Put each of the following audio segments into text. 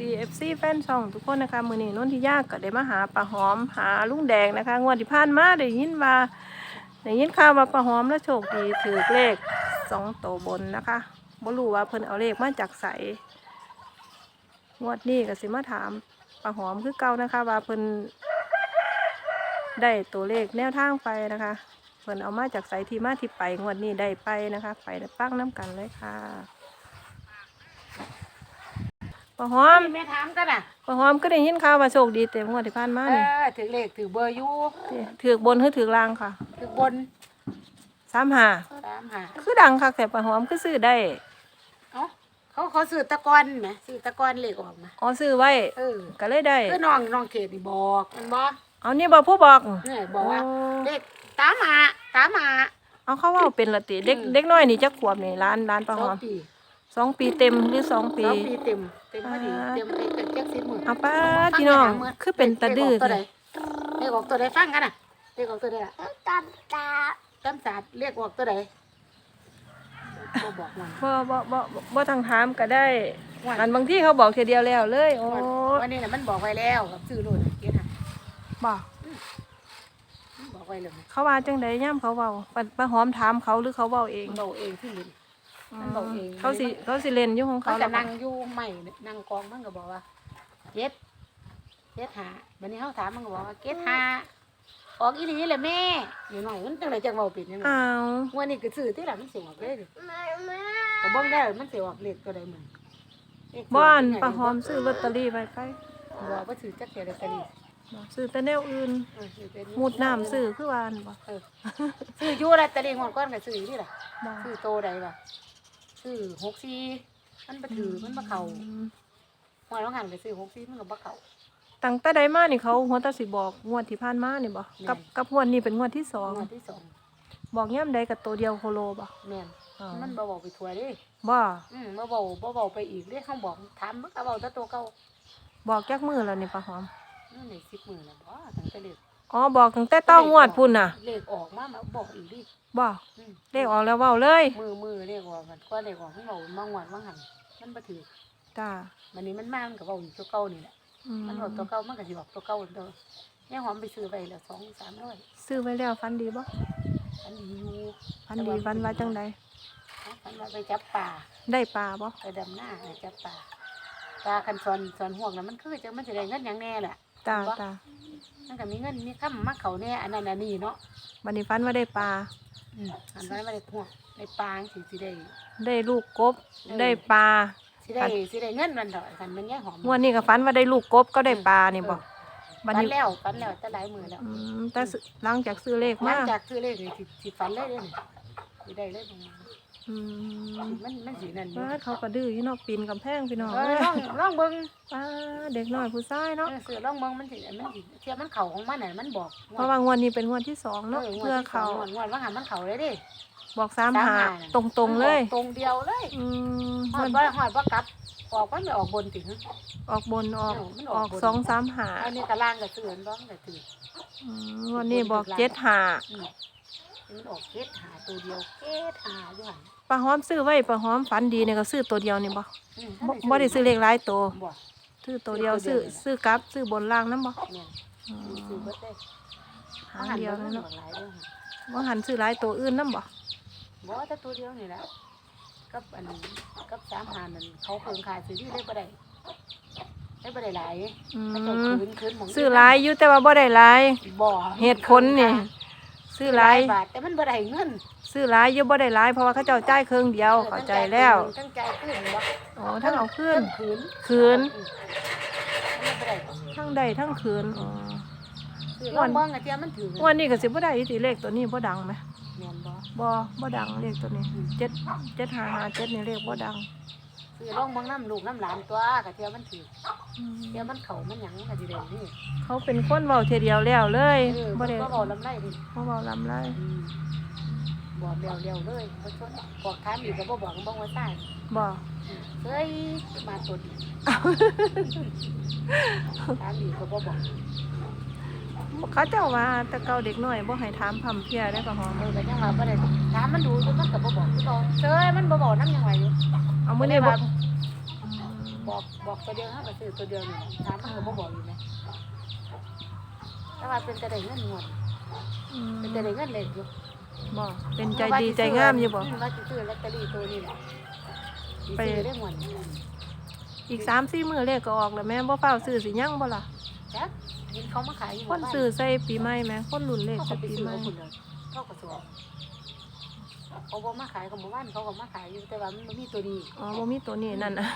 ดีเอฟซีแฟนช่องทุกคนนะคะ มือนี้นนทิยากก็ได้มาหาปลาหอมหาลุงแดงนะคะ งวดที่ผ่านมาได้ยินว่าได้ยินข่าวว่าปลาหอมแล้วโชคดีถือเลขสองโตวบนนะคะบ่รู้ว่าเพิ่นเอาเลขมาจากไสงวดนี้ก็สิมาถามปลาหอมคือเก่านะคะ ว่าเพิ่นได้ตัวเลขแนวทางไปนะคะเพิ่นเอามาจากไสที่มาที่ไปงวดนี้ได้ไปนะคะ ไปปักน้ำกันเลยค่ะ ปลาหอมแม่ถามกันอะปลาหอมก็ได้ยินข่าวว่าโชคดีเต็มงวดที่ผ่านมาเอนี่อถือเลขถือเบอร์อยู่ถือกบนหรือถือกลางค่ะถือบนสามหาตามหาคือดังค่ะแต่ปลาหอมคือซื้อได้เอ้าเขาเขาซื้อตะกอนไหมซื้อตะกอนเลขออกมาอ๋อซื้อไว้เออก็เลยได้คือน้องน้องเขตนี่บอกมันบอกเอานี่บอกผู้บอกเนี่ยบอกว่าโเลขตามหาตามหาเอาเขาว่าเป็นละติเด็กเด็กน้อยนี่จักขวบนี่ร้านร้านปลาสหอองมปี สองปีเต็มหรือสองปี สองปีเต็มเต็มพอดีอ่าเต็มไปเจ็ดสิบหมื่นเอาป้าพี่น้องคือเป็นตาดื้อเลขออกตัวเลใดยเลขออกตัวใดฟังกันอะเลขออกตัวใดอะตามตาตามศาสตร์เลขออกตัวใดบ่บอกมันบ่บ่บ่บ่บ่ทางถามก็ได้ว่าอันบางที่เขาบอกทีเดียวแล้วเลยโอ้วันนี้น่ะมันบอกไว้แล้วกับซื้อรุ่นเกียรติบอกบอกไว้เลยเขาว่าจังไดย่ำเขาเว้าปลาปลาหอมถามเขาหรือเขาเว้าเองบอกเองที่ลิ้น มันบอกเองเขาสิเขาสิเล่นอยู่ของเขาเขาจะแล้วนั่งอยู่ใหม่นั่งกองมันก็บอกว่าเจ็ดเจ็ดหาวันนี้เขาถามมันก็บอกว่าเจ็ดหาออกอีหลีเลยแม่อยู่หน่อยมันจังไรจังเบาปิดนี่อ้าววันนี้ก็ซื้อที่หลังมันเสียออกเลยดิมามาแต่บ้องได้มันเสียออกเลขตัวใดเหมือนเลขตัวบ้านใหญ่ปลาหอมซื้อลอตเตอรี่ไปไปบอกว่าซื้อจักเสียลอตเตอรี่บ่ซื้อแต่แนวอื่นเออซื้อเป็นมุดน้ำซื้อคือวาอันบ่เออซื้ออยู่ลอตเตอรี่งวดก้อนก็ซื้อที่ล่ะบ่ซื้อโตใดวะ ซื้อหกสี่มันมาถือมันมาเข่าอืมหัวเราหันไปซื้อหกสี่มันก็มาเข่า ตั้งแต่ใดมานี่เขาหัวตาสิบอกงวดที่ผ่านมานี่บ่แม่นกับกับงวดนี้เป็นงวดที่สองงวดที่สองบอกย่ำใดกับตัวเดียวโคโลบ่แม่นอ๋อมันบ่เบาไปทัวร์เดิบ่อืมบ่เบาบ่เบาไปอีกเด้เขาบอกถามมันก็เบาแต่ตัวเก่าบอกจักมือแล้วนี่ปลาหอมนั่นนี่สิบหมื่นแล้วบ่ตั้งแต่เด็กอ๋อบอกตั้งแต่ต้องงวดพุ่นน่ะ เลขออกมามาบอกอีกดิ บ่อืมเลขออกแล้วเว้าเลย มือมือเลขออกกันก็เลขออกมันเบาบางวันบางหันมันบ่ถือจ้าวันนี้มันมามันก็เบาอยู่ตัวเก่านี่แหละอืมมันออกตัวเก่ามันก็สิออกตัวเก่าตัวแม่หอมไปซื้อไปแล้วสองสามร้อยซื้อไว้แล้วฟันดีบ่อันนี้อยู่ฟันดีฟันว่าจังใดมันว่าไปจับปลาได้ปลาบ่ไปดำหน้าไปจับปลาปลาคันซอนซอนห่วงน่ะมันคือจังมันสิได้เงินหยังแน่แหละ จ้าบ่จ้ามันก็มีเงินมีค่ำมาเขาแน่อันนั้นอันนี้เนาะบัดนี้ฟันว่าได้ปลา อืมอันนั้นไม่ได้ห่วงในปลาสิสิได้ได้ลูกกบ ได้ปลา สิได้สิได้เงินมันเถอะคันมันแย่หอมงวดนี้ก็ฟันว่าได้ลูกกบก็ได้ปลานี่บ่บัดฝันนี้แล้วฝันแล้วแต่หลายมือแล้วอืมแต่ซื้อหลังจากซื้อเลขหลัมางจากซื้อเลขนี่สิสิฝันเลยเด้อนี่สิได้เลยตรงนี้ อืมมันมันสินั่นอยู่บ้านเขาก็ดื้ออยู่เนาะปีนกำแพงพี่น้องเอเอ้อยลองลองเบิ่งป้าเด็กน้อยผู้ชายเนาะเออซื้อลองเบิ่งมันสิมันสิเทียบมันเข่าของมันน่ะมันบอกเพราะว่างวดนี้เป็นงวดที่สองเนาะงวดเพื่อที่สเขางงวดงวดว่าหันมันเข่าเลยเดิ บอกสามหาตรงตรงๆเลยตรงเดียวเลยอืมหอดมันว่าหอดว่ากลับ ออกมันไม่ออกบนถึง ออกบนออกเออมันออออกกบน สองสามหาอันนี้กระล่างก็ซื้อร้องก็ซื้ออืมงวันนี้บอกเจ็ดหาอืม มันออกเกตหาตัวเดียวเกตหาอยู่หันปลาหอมซื้อไว้ปลาหอมฝันดีเนี่ยก็ซื้อตัวเดียวนี่บ่อืมบ่บ่ได้ซื้อเลขหลายตัวบ่ซื้อตัวเดียวซื้อซื้อกลับซื้อบนล่างนํบ่เนี่ยอืมซื้อเบิดได้หางเดียวมันั่นนเนาะหลายเด้อว่าหันซื้อหลายตัวอื่นนํบ่บ่แต่ตัวเดียวนี่แหละกับอันกับสามหานั่นเขาเพิ่งขายซื้อที่ได้บ่ได้ได้บ่ได้หลายอืเขาเจ้ามคืนคืนหมองซื้อหลายอยู่แต่ว่าบ่ได้หลายบ่ เหตุผลนี่ ซื้อหลายบาทแต่มันบ่ได้เงินซื้อหลายอยู่บ่ได้หลายเพราะว่าเขาเจ้าจ่ายเครื่องเดียวเข้าใจแล้วทั้งใจายคืนบ่อ๋อทั้งเอาคืนทั้งคืนคืนอืมมันบ่ได้ทั้งใดทั้งคืนอ๋อคือลองเบิ่งอะเที่ยมันถืองวันนี้ก็สิบ่ได้อีติเลขตัวนี้บ่ดังไหมแม่นบ่บ่บ่ดังเลขตัวนี้อืมเจ็ดเจ็ดห้าห้าเจ็ดนี่เลขบ่ดัง คือลองเบิ่งน้ำลูกน้ำหลานตัวกะเที่ยมันถือเที่ยมันเข้ามันหยังก็สิได้นี่เขาเป็นคนเว้าเทียเดียวแล้วเลยเออบ่ได้บ่เว้าลำไรดิบ่เว้าลำไรอืมบอกเร็วๆเลยบ่ชนบอกถามอีกก็บ่บอกบ่ว่าใต้บ่เฮ้ยมาตดถามอีกก็บ่บอก เขาเจ้าว่าแต่เก่าเด็กน้อยบ่ให้ถามพร่ำเพรียได้ก็หอมเออก็ยังว่าบ่ได้ถามมันดูจนมันก็บ่บอกคือเก่าเฮ้ยมันบ่บอกนำยังไงอยู่เอามื้อนี้บ่ว่าอืมบอกบอกตัวเดียวเฮาก็ซื้อตัวเดียวนี่แหละถามมันก็บ่บอกอยู่ไหมแต่ว่าเป็นแต่ได้เงินงวดอืมเป็นแต่ได้เงินเล่นอยู่บ่เป็นใจดีใจงามอยู่บ่ว่าสิซื้อลอตเตอรี่ตัวนี้แหละสิไปซื้อได้งวดนี้อีกสามสี่มื้อเลขก็ออกแล้วแม่บ่เฝ้าวซื้อสิยังบ่ล่ะจัก เห็นเขามาขายอยู่คนซื้อใส่ปีใหม่แม่คนรุ่นเลขเขาใส่ก็ไปปีซื้อใหม่เอาคนเดียวเขาก็สวมเขาบอกมาขายกับหมู่บ้านเขาก็มาขายอยู่แต่ว่ามันบ่มีตัวนี้อ๋อบ่มีตัวนี้นั่นน่ะ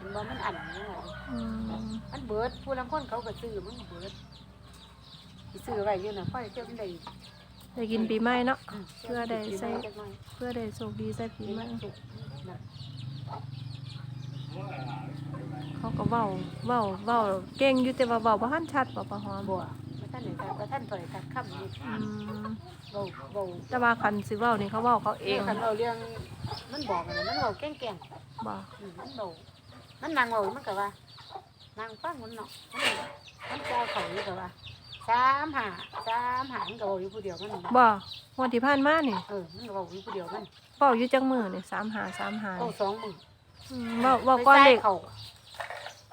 มันบ่มันอันนี่ไงอืมมันเบิดผู้ลางคนเขาก็ซื้อมันก็เบิดสิซื้อไว้อยู่น่ะค่อยเจ้ามันได้ได้กินปีใหม่เนาะอืมเพื่อได้ใส่จักหน่อยเพื่อได้โชคดีใส่ปีปีใหมัม่นสุกน่ะ เขาก็เว้าเว้าเว้าเก่งอยู่แต่ว่าเว้าบ่ทันชัดบ่ปะหอมบัวบ่ทันได้ทันบ่ทันถอยทันค่ำอยู่อืมเว้าเว้าแต่ว่าคันสิเว้านี่เขาเว้าเขาเอเองงคันเราเรื่องมันบอกกันนะมันเว้าแกล้งบ่ๆอืมมันเว้ามันนั่งเว้ามันก็ว่านั่งฟังมันเนาะมันมันเจ้าเขาอยู่ก็ว่าสามหาสามหามันก็เว้าอยู่ผู้เดียวมันน่ะบ่งวดที่ผ่านมานี่เออมันก็เว้าอยู่ผู้เดียวมันเว้าอยู่จังมือนี่3 5 3 5เว้าสองมื้อ อืมเว้าเว้าก้อนเลขไปใส่เขา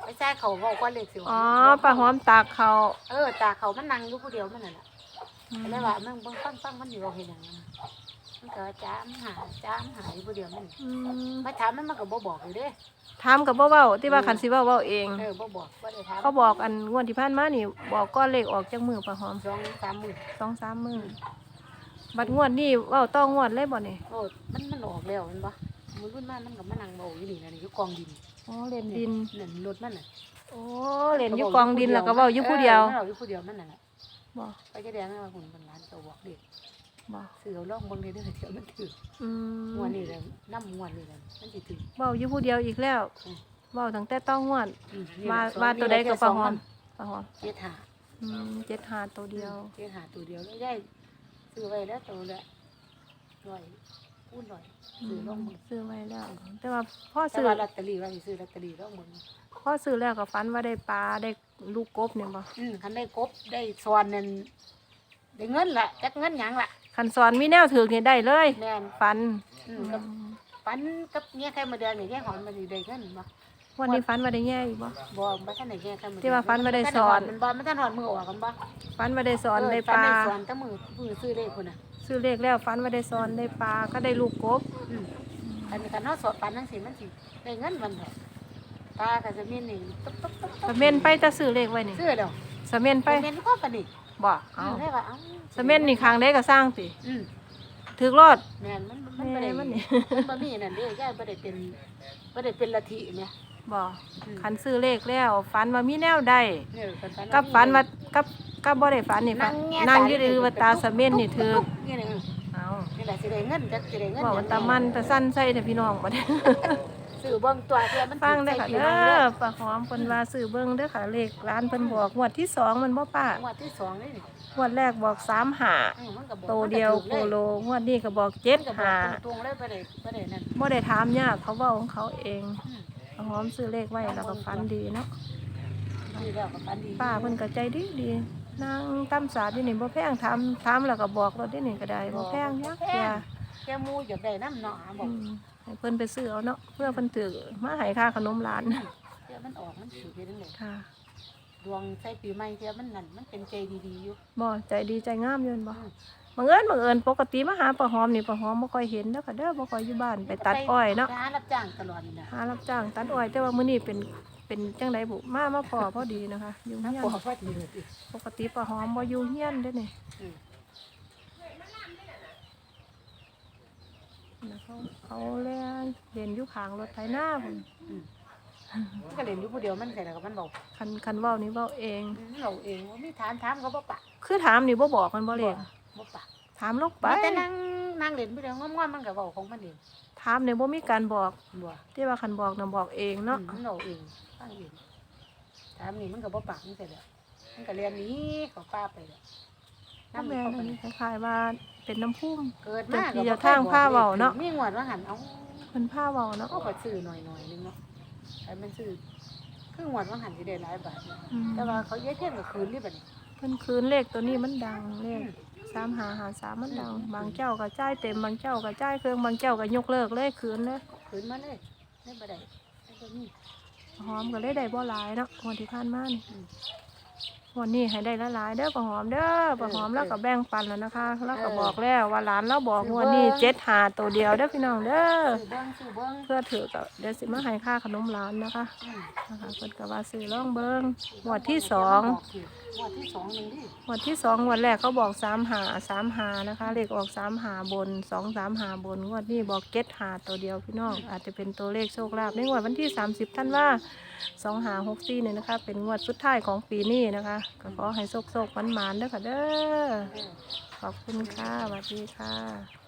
ไปใส่เขาเว้าก้อนเลขสิวอ๋อปลาหอมตากเขาเออตาเขามันนั่งอยู่ผู้เดียวมันน่ะล่ะอืมแล้วว่ามึงเบิ่งฟังฟังมันอยู่เราเห็นอย่างนั้นมันก็จ้ามหาจ้ามหาอยู่ผู้เดียวมันอืมมาถามมันมันก็บ่บอกอยู่เด้ ถามกับบ่เว้าที่ว่าคันสิเว้าเว้าเอง เออบ่บอกบ่ได้ถามเขาบอกอันงวดที่ผ่านมานี่ บอกก้อนเลขออกจังมือปลาหอมสองสามหมื่นสองสามมือบัดงวดนี่เว้าต้องงวดเลยบ่นี่โอ้มันมันออกแล้วแมันบ่ มันรุ่นมามันก็มานั่งเบาอยู่นี่นะนี่อยู่กองดินอ๋อเล่นดิน นั่นรถมันน่ะโอ้เล่นอยู่กองดินแล้วก็เว้าอยู่ผู้เดียวออมันเว้าอยู่ผู้เดียวมันน่ะแหละบ่ไปจะแดงว่าหุ่นเป็นร้านเจ้าบอกเด็กบ่ซื้อเอาลองเบิ่งเลยเด้อเดี๋ยวมันถืออืมงวดนี้เลยน้ำงวดนี่เลยมันสิถือ เว้าอยู่ผู้เดียวอีกแล้วอืม เว้าตั้งแต่ต้องงวดอืมนี่มาแหละสองมาตัวใดกับปลาหอมนี่ปลาหอมเจ็ดหาอืมเจ็ดหาตัวเดียว เจ็ดหาตัวเดียวแล้วได้ซื้อไว้แล้วตัวละร้อย คูณร้อยอืซื้อมลองมึงซื้อไว้แล้ว แต่ว่าพ่อแต่ซื้อว่าลอตเตอรี่ว่าสิซื้อลอตเตอรี่ลองมึงพ่อซื้อแล้วก็ฝันว่าได้ปลาได้ลูกกบเนี่ยบ่อืมคันได้กบได้ซอนนั่นได้เงินละจักเงินหยังละคันสอนมีแนวถือนี่ได้เลยแม่นฝันอืมกับปันกับเงี้ยใครมาเดือนนี่แค่หอมมันสิได้เงินบ่วันนี้ฝันว่าได้แย่อีกบ่ บ่บ่ทันได้แค่ใครมาเดืที่ว่าฝันว่าได้สอน มันบ่มันทันหอดมือออกกันบ่ฝันว่าได้สอนเได้ฝัปลาได้สอนแต่มือมือซื้อเลขพุ่นน่ะ ซื้อเลขแล้วฝันว่าได้สอนได้ปลาก็ได้ลูกกบอืมอันนี้คันเฮาสอนปันจังซี่มันสิได้เงินมันดอกตาก็จะมีนี่ตุ๊บตุ๊บตุ๊บตุ๊บสะเมนไปจะซื้อเลขไว้นี่ซื้อแล้วสะเมนไปไปเมนก็ปานนี่บ่อืเอามได้ว่าเอ้าสะเมนนี่คางได้ก็สร้างสิอืม ถือรอด แม่นมันมันบ่แม่ได้มันนี่ มันบ่มีนั่นเด้ย่าบ่ได้เป็นบ่ได้เป็นลัทธิแม่ บ่อืมคันซื้อเลขแล้วฝันว่ามีแนวใดเนี่ยคันฝันกับฝันว่ากับกับบ่ได้ฝันนี่ฝันแง่นั่งตาอยู่ดือว่าตาสะเมนนี่ถือนี่นี่เอานี่แหละสิได้เงินจักสิได้เงินบอกว่าตามันตาสั้นใส่แต่พี่น้องบ่ได้ซื้อเบิ่งตัวเพื่อมันฟังได้อค่ะใส่เด้พี่น้องเด้ออป้าหอมเพิ่นว่าซื้อเบิ่งเด้อค่ะเลขร้านเพิ่นบอกงวดที่สองมันบ่ป้างวดที่สองนี่นี่งวดแรกบอกสามหาอืมมันก็บอกโตเดียวโคโลงวดนี้ก็บอกเจ็ดมันก็บอหากตรงๆเลยบ่ได้บ่ได้นั่นบ่ได้ถามยากเขาเว้าของเขาเอง อืมป้าหอมซื้อเลขไว้แล้วก็ฝันดีเนาะนี่แล้วก็ฝันดีป้าเพิ่นก็ใจดีดีนางตำสาดที่นี่บ่แพงถามถามแล้วก็บอกเราที่นี่ก็ได้บ่แพงยักแค่แค่หมูอยากได้น้ำเนาะบออืกมให้เพิ่นไปซื้อเอาเนาะเพื่อเพิ่นถือมาให้ค่าขนมร้านเดี๋ยวมันออกมันสิไปจังได๋ค่ะดวงใส่ปีใหม่เที่ยมันนั่นมันเป็นใจดีๆอยู่บ่ใจดีใจงามอยืนบ่อืม บังเอิญบังเอิญปกติมาหาป้าหอมนี่ป้าหอมบ่ค่อยเห็นเด้อค่ะเด้อบ่ค่อยอยู่บ้านไปตัดอ้อยเนาะไปหารับจ้างตลอดนี่นะหารับจ้างตัดอ้อย แต่ว่ามื้อนี้เป็นเป็นจังไดบุมามาพอพอดีนะคะอยู่น้ำเฮียปนอพอดีเลยดิปกติป้าหอมบ่อยู่เฮียนเด้อนี่อืมนะเขาเขาเล่นเล่นอยู่ข้างรถไถนาพุ่นอืมมันก็เล่นอยู่ผู้เดียวมันใส่แล้วก็มันบอกคันคันเว้านี่เว้าเองเราเองว่ามีถามถามเขาบ่ปะคือถามนี่บ่บอกมันบ่เลขบ่ปะ ถามลงไปแต่นั่งนั่งเล่นผู้เดียวง่อมๆมันก็เว้าของมันเองถามนี่บ่มีการบอกบ่ที่ว่าคันบอกน่ะบอกเองเนาะอืมมันเราเองฟังเองถามนี่มันก็บ่ปะมันใส่แล้วมันก็เรียนหนี้เขาป้าไปแล้วน้ำแม่นอันนี้คล้ายๆว่าเป็นน้ำพุ่มเกิดมาเดี๋ก็ยวบ่คยทางผ้าเว้าเนาะมีงวดว่าหันเอาเพิ่นผ้าเว้าเนาะเอาก็ซื้อหน่อยๆนึงเนาะแต่มันซื้อครึ่งวันว่าหันสิได้หลายบาทเนี่ยอืมแต่ว่าเขาเยอะเที่ยงกับคืนนี่บัดนี้เพิ่นคืนเลขตัวนี้มันดังเลข สามหาหาสามมันดังบางเจ้าก็จ่ายเต็มบางเจ้าก็จ่ายเครื่องบางเจ้าก็ยกเลิกเลยคืนเลยคืนมาเลยได้บ่ได้ได้บ่มีอหอมก็เลยได้บ่หลายเนาะงวดที่ผ่านมานี่ง วันนี้ให้ได้ละหลายๆเด้อปะหอมเด้อปะหอมแล้วก็แบ่งปันแล้วนะคะ แล้วก็บอกแล้วว่าหลานเราบอกงวดนี้เจ็ดหาตัวเดียวเด้อพี่น้องเด้อซื้อเบิ้งซื้อเบิ้งเพื่อถือกับเดี๋ยวสิมาให้ค่าขนมร้านนะคะอืมนะคะเพิ่นก็ว่าซื้อล่องเบิ้งงวดที่สองงวดที่สองหนึ่งดิงวดที่สองงวดแรกเขาบอกสามหาสามหานะคะเลขออกสามหาบนสองสามหาบนงวดนี้บอกเก็ตหาตัวเดียวพี่น้องอาจจะเป็นตัวเลขโชคลาภในงวดวันที่30ท่านว่า สองหาหกสี่เนี่ยนะคะ เป็นงวดสุดท้ายของปีนี้นะคะก็ขอให้โชคโชคมันหมานๆเด้อค่ะเด้อเออขอบคุณค่ะสวัสดีค่ะ